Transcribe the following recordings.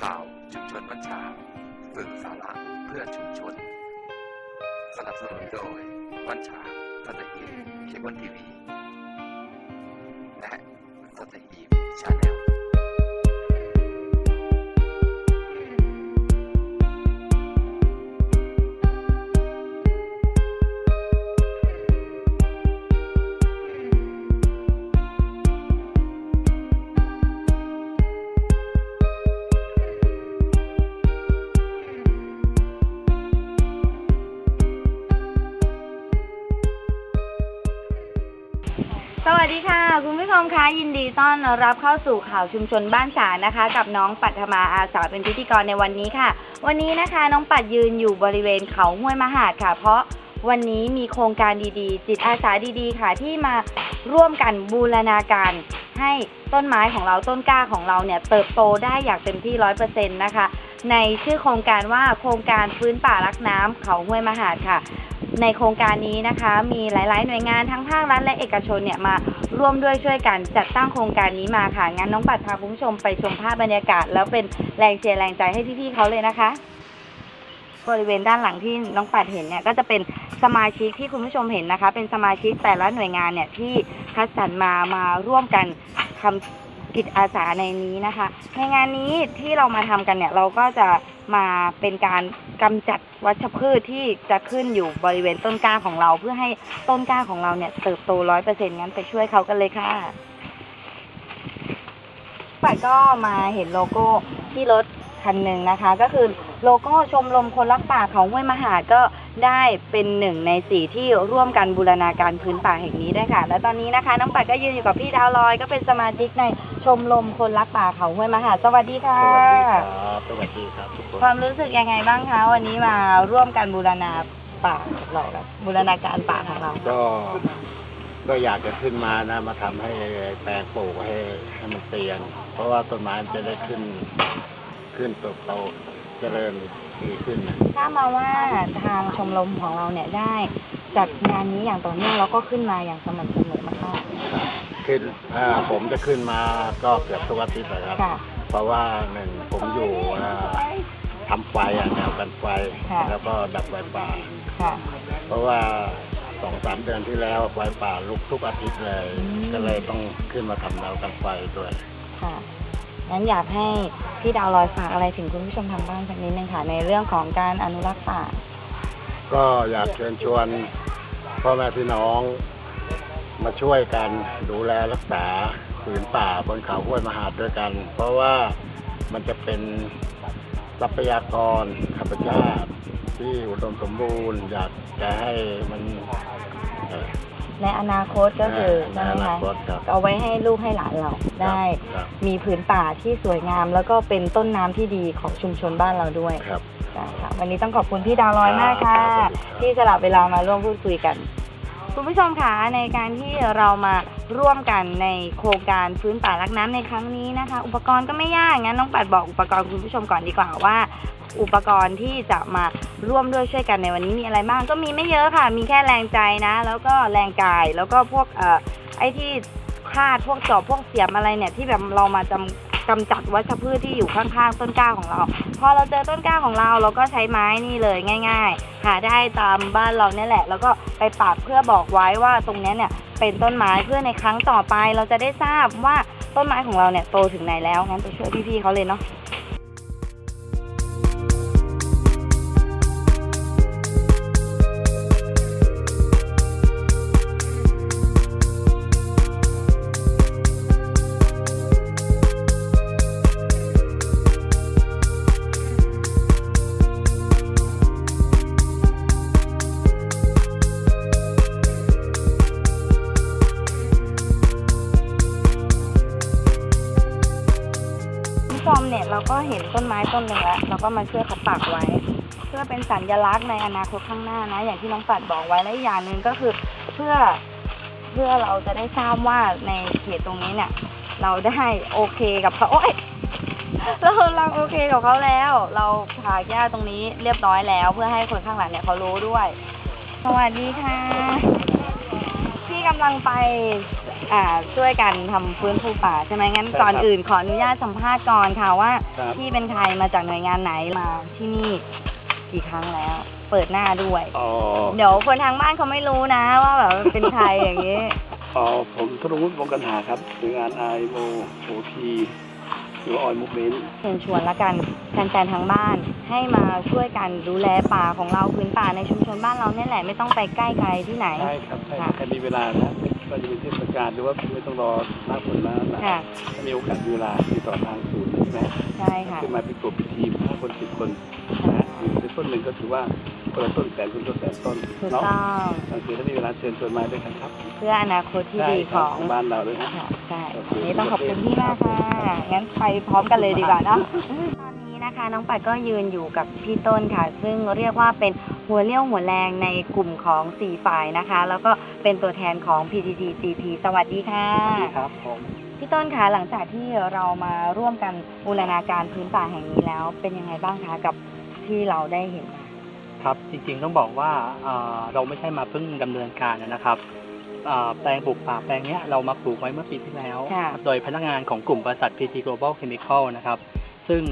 ข่าวชุมชนวัญชาสื่อสาระเพื่อชุมชน สนับสนุนโดยวัญชาสัตหีบเคเบิลทีวีและสัตหีบ ดีค่ะ คุณผู้ชมคะยินดีต้อนรับเข้าสู่ข่าวชุมชนบ้านฉานนะคะ กับน้องปัทมาอาสาเป็นพิธีกรในวันนี้ค่ะ วันนี้นะคะน้องปัดยืนอยู่บริเวณเขาห้วยมหาดค่ะ เพราะวันนี้มีโครงการดีๆ จิตอาสาดีๆ ค่ะที่มาร่วมกันบูรณาการ ให้ต้นไม้ของเราต้นกล้าของเราเนี่ยเติบโตได้อย่างเต็มที่ร้อยเปอร์เซ็นต์นะคะ ในชื่อโครงการว่าโครงการฟื้นป่ารักน้ำเขาห้วยมหาดค่ะ ในโครงการนี้นะคะ มีหลาย ๆ หน่วยงานทั้งภาครัฐและเอกชนเนี่ยมาร่วมด้วยช่วยกันจัดตั้งโครงการนี้มาค่ะ งั้นน้องปัดพาคุณผู้ชมไปชมภาพบรรยากาศ แล้วเป็นแรงเชียร์แรงใจให้พี่ ๆเขาเลยนะคะ บริเวณด้านหลังที่น้องปัดเห็นเนี่ยก็จะเป็นสมาชิกที่คุณผู้ชมเห็นนะคะ เป็นสมาชิกแต่ละหน่วยงานเนี่ยที่คัดสรรมามาร่วมกันทำ กิจอาสาในนี้นะคะ ในงานนี้ที่เรามาทำกันเนี่ยเราก็จะมาเป็นการกำจัดวัชพืชที่จะขึ้นอยู่บริเวณต้นกล้าของเรา เพื่อให้ต้นกล้าของเราเนี่ยเติบโตร้อยเปอร์เซ็นต์งั้นไปช่วยเขากันเลยค่ะปัดก็มาเห็นโลโก้ที่รถคันหนึ่งนะคะ ก็คือ โลโก้ชมรมคนรักป่าเขาห้วยมหาดก็ได้เป็นหนึ่งในสี่ที่ร่วมกันบูรณาการพื้นป่าแห่งนี้ด้วยค่ะ และตอนนี้นะคะน้องปัดก็ยืนอยู่กับพี่ดาวลอย ก็เป็นสมาชิกในชมรมคนรักป่าเขาห้วยมหาดสวัสดีค่ะ สวัสดีครับ สวัสดีครับทุกคน ความรู้สึกยังไงบ้างคะวันนี้มาร่วมกันบูรณาป่าของเราครับบูรณาการป่าของเรา ก็ก็อยากจะขึ้นมานะ มาทำให้แปลงปลูกให้ให้มันเตียนเพราะว่าต้นไม้มันจะได้ขึ้นขึ้นเติบโต เจริญดีขึ้นนะทราบมาว่าทางชมรมของเราเนี่ยได้จัดงานนี้อย่างต่อเนื่องแล้วก็ขึ้นมาอย่างสม่ำเสมอมากขึ้นอ่าผมจะขึ้นมาก็เกือบทุกอาทิตย์เลยครับ ๆค่ะ เพราะว่าหนึ่งผมอยู่อ่าทำไฟอะแนวกันไฟ ค่ะ แล้วก็ดับไฟป่า ค่ะ เพราะว่าสองสามเดือนที่แล้วไฟป่าลุกทุกอาทิตย์เลย อืม ก็เลยต้องขึ้นมาทำแนวกันไฟด้วย ค่ะ งั้นอยากให้พี่ดาวลอยฝากอะไรถึงคุณผู้ชมทางบ้านสักนิดนึงค่ะในเรื่องของการอนุรักษ์ป่า ก็อยากเชิญชวนพ่อแม่พี่น้อง มาช่วยกันดูแลรักษาผืนป่าบนเขาห้วยมหาดด้วยกัน เพราะว่ามันจะเป็นทรัพยากรธรรมชาติที่อุดมสมบูรณ์ อยากจะให้มัน ในอนาคตก็คือในใช่ไหมอนาคะคตครับเอาไว้ให้ลูกให้หลานเราได้ครับมีผืนป่าที่สวยงาม แล้วก็เป็นต้นน้ำที่ดีของชุมชนบ้านเราด้วยครับได้ค่ะวันนี้ต้องขอบคุณพี่ดาวลอยมากค่ะครับที่สละเวลามาร่วมพูดคุยกัน คุณผู้ชมคะในการที่เรามาร่วมกันในโครงการฟื้นป่ารักน้ำในครั้งนี้นะคะ อุปกรณ์ก็ไม่ยากงั้นน้องปัดบอกอุปกรณ์คุณผู้ชมก่อนดีกว่าว่า อุปกรณ์ที่จะมาร่วมด้วยช่วยกันในวันนี้มีอะไรบ้างก็มีไม่เยอะค่ะ มีแค่แรงใจนะ แล้วก็แรงกายแล้วก็พวกเอ่อไอ้ที่คาดพวกจอบพวกเสียมอะไรเนี่ยที่แบบเรามาจำกำจัดวัชพืชที่อยู่ข้างๆต้นกล้าของเรา พอเราเจอต้นกล้าของเราเราก็ใช้ไม้นี่เลยง่าย ๆ หาได้ตามบ้านเราเนี่ยแหละ แล้วก็ไปปักเพื่อบอกไว้ว่าตรงนี้เนี่ยเป็นต้นไม้เพื่อในครั้งต่อไปเราจะได้ทราบว่าต้นไม้ของเราเนี่ยโตถึงไหนแล้วงั้นไปช่วยพี่ๆเขาเลยเนาะ อมเนี่ยเราก็เห็นต้นไม้ต้นหนึ่งแล้วเราก็มาช่วยเขาปักไว้ เพื่อเป็นสัญลักษณ์ในอนาคตข้างหน้านะ อย่างที่น้องปัดบอกไว้และอีกอย่างหนึ่งก็คือเพื่อเพื่อเราจะได้ทราบว่าในเขตตรงนี้เนี่ย เราได้โอเคกับเขาโอ๊ยเราเราโอเคกับเขาแล้ว เราถากหญ้าตรงนี้เรียบร้อยแล้ว เพื่อให้คนข้างหลังเนี่ยเขารู้ด้วย สวัสดีค่ะ กำลังไปอ่าช่วยกันทำฟื้นฟูป่าใช่ไหมงั้นใช่ครับก่อนอื่นขออนุญาตสัมภาษณ์ก่อนค่ะว่าครับ พี่เป็นใครมาจากหน่วยงานไหนมาที่นี่กี่ครั้งแล้ว เปิดหน้าด้วย อ๋อเดี๋ยวคนทางบ้านเขาไม่รู้นะว่าแบบเป็นใครอย่างนี้ อ๋อผมธนวุฒิวงกันหาครับหน่วยงาน IMO OP หรือว่า Oil Movement เชิญชวนละกันแฟนๆทางบ้าน ให้มาช่วยกันดูแลป่าของเราพื้นป่าในชุมชนบ้านเราเนี่ยแหละไม่ต้องไปใกล้ใครที่ไหน ใช่ครับใช่ค่ะถ้ามีเวลานะก็จะเป็นเทศกาลหรือว่าไม่ต้องรอหน้าฝนนะนะค่ะถ้ามีโอกาสมีเวลาติดต่อทางศูนย์ใช่ไหมใช่ค่ะ ขึ้นมาเป็นกลุ่มเป็นทีมห้าคนสิบคน นะฮะในต้นหนึ่งก็ถือว่าคนละต้นแสนคนต้นแสนต้นถูกเนาะต้องโอเคถ้ามีเวลาเชิญชวนมาด้วยกันครับเพื่ออนาคตที่ใช่ดีคขรับองของบ้านเราด้วยนะค่ะใช่โอเควันนี้ต้องขอบคุณพี่มากค่ะงั้นไปพร้อมกันเลยดีกว่าเนาะตอนนี้นะคะ น้องปัดก็ยืนอยู่กับพี่ต้นค่ะ ซึ่งเรียกว่าเป็นหัวเรี่ยวหัวแรงในกลุ่มของสี่ฝ่ายนะคะ แล้วก็เป็นตัวแทนของ PTT CP สวัสดีค่ะครับผมพี่ต้นคะหลังจากที่เรามาร่วมกันบูรณาการพื้นป่าแห่งนี้แล้ว เป็นยังไงบ้างคะกับ ที่เราได้เห็นมา ครับจริงๆต้องบอกว่าเอ่อเราไม่ใช่มาเพิ่งดำเนินการนะครับเอ่อแปลงปลูกป่าแปลงเนี้ยเรามาปลูกไว้เมื่อปีที่แล้วค่ะโดยพนักงานของกลุ่มบริษัท PT Global Chemical นะครับ ซึ่ง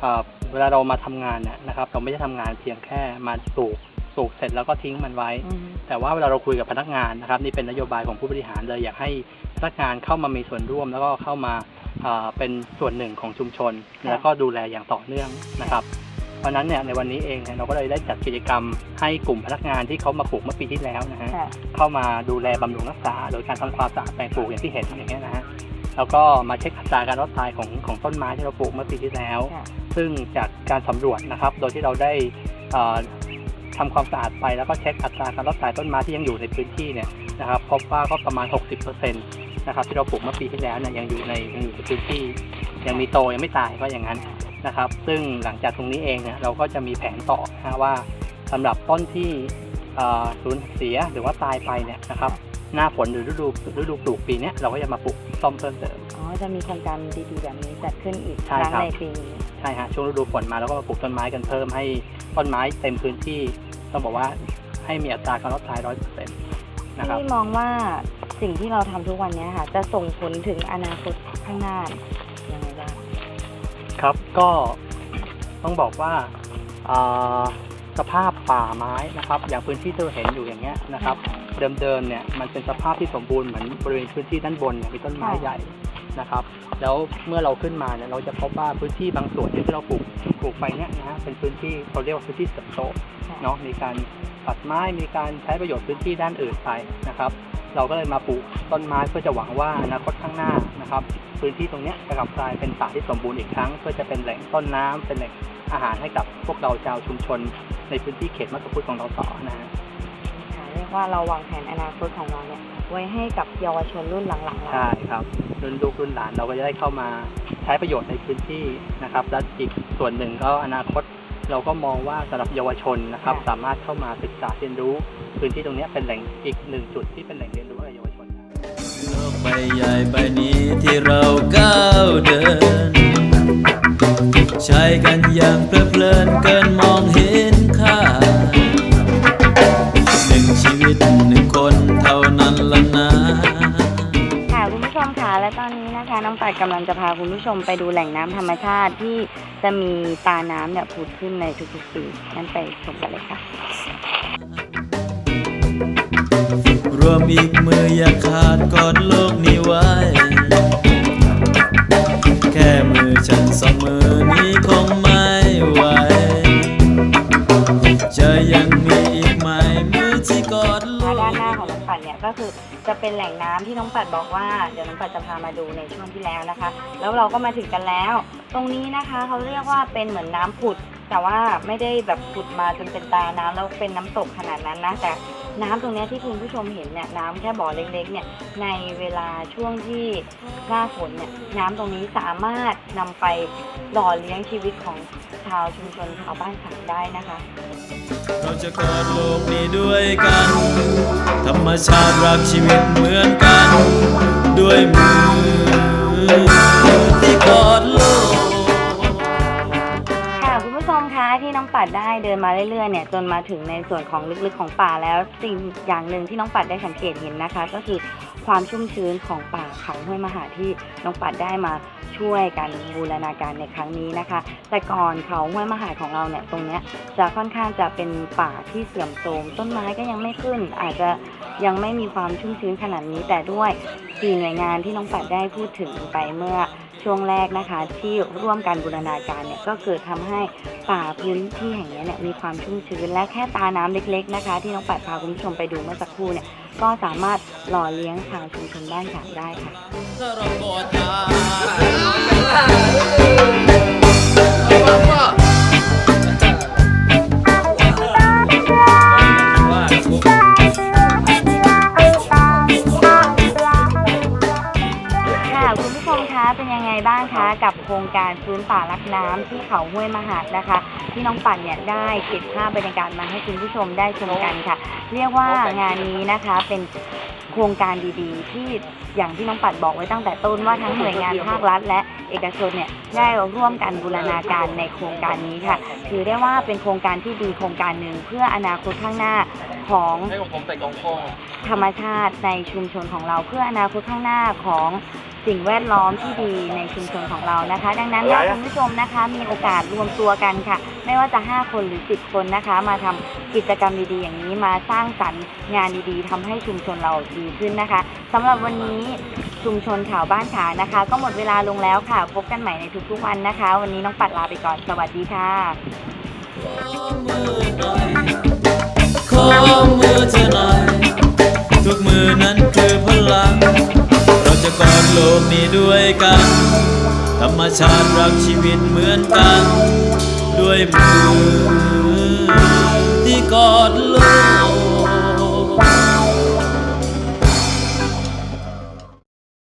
เอ่อเวลาเรามาทำงานเนี่ยนะครับ เราไม่ได้ทำงานเพียงแค่มาปลูกปลูกเสร็จแล้วก็ทิ้งมันไว้อืมแต่ว่าเวลาเราคุยกับพนักงานนะครับ นี่เป็นนโยบายของผู้บริหารเลยอยากให้พนักงานเข้ามามีส่วนร่วม แล้วก็เข้ามาเอ่อเป็นส่วนหนึ่งของชุมชนค่ะแล้วก็ดูแลอย่างต่อเนื่องนะครับ เพราะฉะนั้นเนี่ยในวันนี้เองเนี่ยเราก็เลยได้จัดกิจกรรมให้กลุ่มพนักงานที่เขามาปลูกเมื่อปีที่แล้วนะฮะค่ะ เข้ามาดูแลบำรุงรักษา โดยการทำความสะอาดแปลงปลูกอย่างที่เห็นอย่างเงี้ยนะฮะแล้วก็มาเช็คอัตราการรอดตายของของต้นไม้ที่เราปลูกเมื่อปีที่แล้ว ค่ะ ซึ่งจากการสำรวจนะครับ โดยที่เราได้เอ่อทำความสะอาดไปแล้วก็เช็คอัตราการรอดตายต้นไม้ที่ยังอยู่ในพื้นที่เนี่ยนะครับพบว่าก็ประมาณ 60%นะครับที่เราปลูกเมื่อปีที่แล้วเนี่ยยังอยู่ในยังอยู่ในพื้นที่ ยังมีโตยังไม่ตายก็อย่างนั้น นะครับ ซึ่งหลังจากตรงนี้เองเนี่ยเราก็จะมีแผนต่อนะฮะว่าสำหรับต้นที่เอ่อสูญเสียหรือว่าตายไปเนี่ยนะครับหน้าฝนหรือฤดูฤดูปลูกปีเนี้ยเราก็จะมาปลูกซ่อมเพิ่มเติมอ๋อจะมีโครงการดีๆแบบนี้จัดขึ้นอีกคใช่รั้งครับในปีนี้ใช่ฮะช่วงฤดูฝนมาแล้วก็มาปลูกต้นไม้กันเพิ่มให้ต้นไม้เต็มพื้นที่ต้องบอกว่าให้มีอัตราการรอดตายร้อยเปอร์เซ็นต์นะครับพี่มองว่าสิ่งที่เราทำทุกวันเนี้ยค่ะจะส่งผลถึงอนาคตข้างหน้ายังไงบ้าง ครับก็ต้องบอกว่าสภาพป่าไม้นะครับ อย่างพื้นที่ที่เราเห็นอยู่อย่างเงี้ยนะครับเดิมๆเนี่ยมันเป็นสภาพที่สมบูรณ์เหมือนบริเวณพื้นที่ด้านบนเนี่ยมีต้นไม้ใหญ่นะครับ แล้วเมื่อเราขึ้นมาเนี่ยเราจะพบว่าพื้นที่บางส่วนที่เราปลูกปลูกไปเนี่ยนะฮะเป็นพื้นที่เขาเรียกว่าพื้นที่เสริมโตะเนาะมีการตัดไม้มีการใช้ประโยชน์พื้นที่ด้านอื่นไปนะครับ เราก็เลยมาปลูกต้นไม้เพื่อจะหวังว่าอนาคตข้างหน้านะครับ พื้นที่ตรงเนี้ยจะกลับกลายเป็นป่าที่สมบูรณ์อีกครั้ง เพื่อจะเป็นแหล่งต้นน้ำเป็นแหล่งอาหารให้กับพวกเราชาวชุมชน ในพื้นที่เขตมัตตพุทธของเราต่อนะฮะค่ะเรียกว่าเราวางแผนอนาคตของเราเนี่ยไว้ให้กับเยาวชนรุ่นหลังๆเราใช่ครับรุ่นลูกรุ่นหลานเราก็จะได้เข้ามาใช้ประโยชน์ในพื้นที่นะครับและอีกส่วนหนึ่งก็อนาคตเราก็มองว่าสำหรับเยาวชนนะครับ สามารถเข้ามาศึกษาเรียนรู้ พื้นที่ตรงเนี้ยเป็นแหล่งอีกหนึ่งจุดที่เป็นแหล่งเรียนรู้ให้กับเยาวชนได้โลกใบใหญ่ใบนี้ที่เราก้าวเดิน ใช้กันอย่างเพลิดเพลินเกินมองเห็นค่าหนึ่งชีวิตหนึ่งคนเท่านั้นละนะค่ะคุณผู้ชมค่ะและตอนนี้นะคะน้องปัดกำลังจะพาคุณผู้ชมไปดูแหล่งน้ำธรรมชาติที่จะมีตาน้ำเนี่ยผุดขึ้นในทุกๆปีงั้นไปชมกันเลยค่ะ รวมอีกมืออย่าขาดกอดโลกนี้ไว้ แค่มือฉันสองมือนี้คงไม่ไหวจะยังมีอีกไหมมือที่กอดโลกด้านหน้าของน้องปัดเนี่ยก็คือจะเป็นแหล่งน้ำที่น้องปัดบอกว่าเดี๋ยวน้องปัดจะพามาดูในช่วงที่แล้วนะคะ แล้วเราก็มาถึงกันแล้ว ตรงนี้นะคะเขาเรียกว่าเป็นเหมือนน้ำผุด แต่ว่าไม่ได้แบบผุดมาจนเป็นตาน้ำแล้วเป็นน้ำตกขนาดนั้นนะแต่ น้ำตรงนี้ที่คุณผู้ชมเห็นเนี่ยน้ำแค่บ่อเล็กๆเนี่ยในเวลาช่วงที่หน้าฝนเนี่ยน้ำตรงนี้สามารถนำไปหล่อเลี้ยงชีวิตของชาวชุมชนชาวบ้านขางได้นะคะ เราจะกอดโลกนี้ด้วยกัน ธรรมชาติรักชีวิตเหมือนกัน ด้วยมือที่กอ ปัดได้เดินมาเรื่อยๆเนี่ยจนมาถึงในส่วนของลึกๆของป่าแล้วสิ่งอย่างหนึ่งที่น้องปัดได้สังเกตเห็นนะคะ ก็คือความชุ่มชื้นของป่าเขาห้วยมหาที่น้องปัดได้มาช่วยกันบูรณาการในครั้งนี้นะคะ แต่ก่อนเขาห้วยมหาของเราเนี่ยตรงเนี้ยจะค่อนข้างจะเป็นป่าที่เสื่อมโทรมต้นไม้ก็ยังไม่ขึ้น อาจจะยังไม่มีความชุ่มชื้นขนาดนี้แต่ด้วยสี่หน่วยงานที่น้องปัดได้พูดถึงไปเมื่อ ช่วงแรกนะคะที่ร่วมกันบูรณาการเนี่ยก็เกิดทำให้ป่าพื้นที่แห่งนี้เนี่ยมีความชุ่มชื้นและแค่ตาน้ำเล็ก ๆนะคะ ที่น้องปัดพาคุณผู้ชมไปดูเมื่อสักครู่เนี่ยก็สามารถหล่อเลี้ยงชาวชุมชนบ้านฉางได้ค่ะ โครงการฟื้นป่ารักน้ำที่เขาห้วยมหาดนะคะ ที่น้องปั่นเนี่ยได้เก็บภาพบรรยากาศมาให้คุณผู้ชมได้ชมกันค่ะ เรียกว่างานนี้นะคะเป็นโครงการดีๆ ที่อย่างที่น้องปัดบอกไว้ตั้งแต่ต้นว่าทั้งหน่วยงานภาครัฐ และเอกชนเนี่ยได้ร่วมกันบูรณาการในโครงการนี้ค่ะ ถือได้ว่าเป็นโครงการที่ดีโครงการหนึ่งเพื่ออนาคตข้างหน้าของให้ผมใส่กองโค้งธรรมชาติในชุมชนของเราเพื่ออนาคตข้างหน้าของ สิ่งแวดล้อมที่ดีในชุมชนของเรานะคะ ดังนั้นถ้าคุณผู้ชมนะคะ มีโอกาสรวมตัวกันค่ะ ไม่ว่าจะ 5 คนหรือ 10 คนนะคะ มาทำกิจกรรมดีๆ อย่างนี้มาสร้างสรรค์งานดีๆทำให้ชุมชนเราดีขึ้นนะคะสำหรับวันนี้ชุมชนข่าวบ้านฉางนะคะ ก็หมดเวลาลงแล้วค่ะ พบกันใหม่ในทุกๆวันนะคะ วันนี้น้องปัดลาไปก่อนสวัสดีค่ะ กนี้ด้วยกัน ธรรมชาติรักชีวิตเหมือนกัน ด้วยมือที่กอดโลก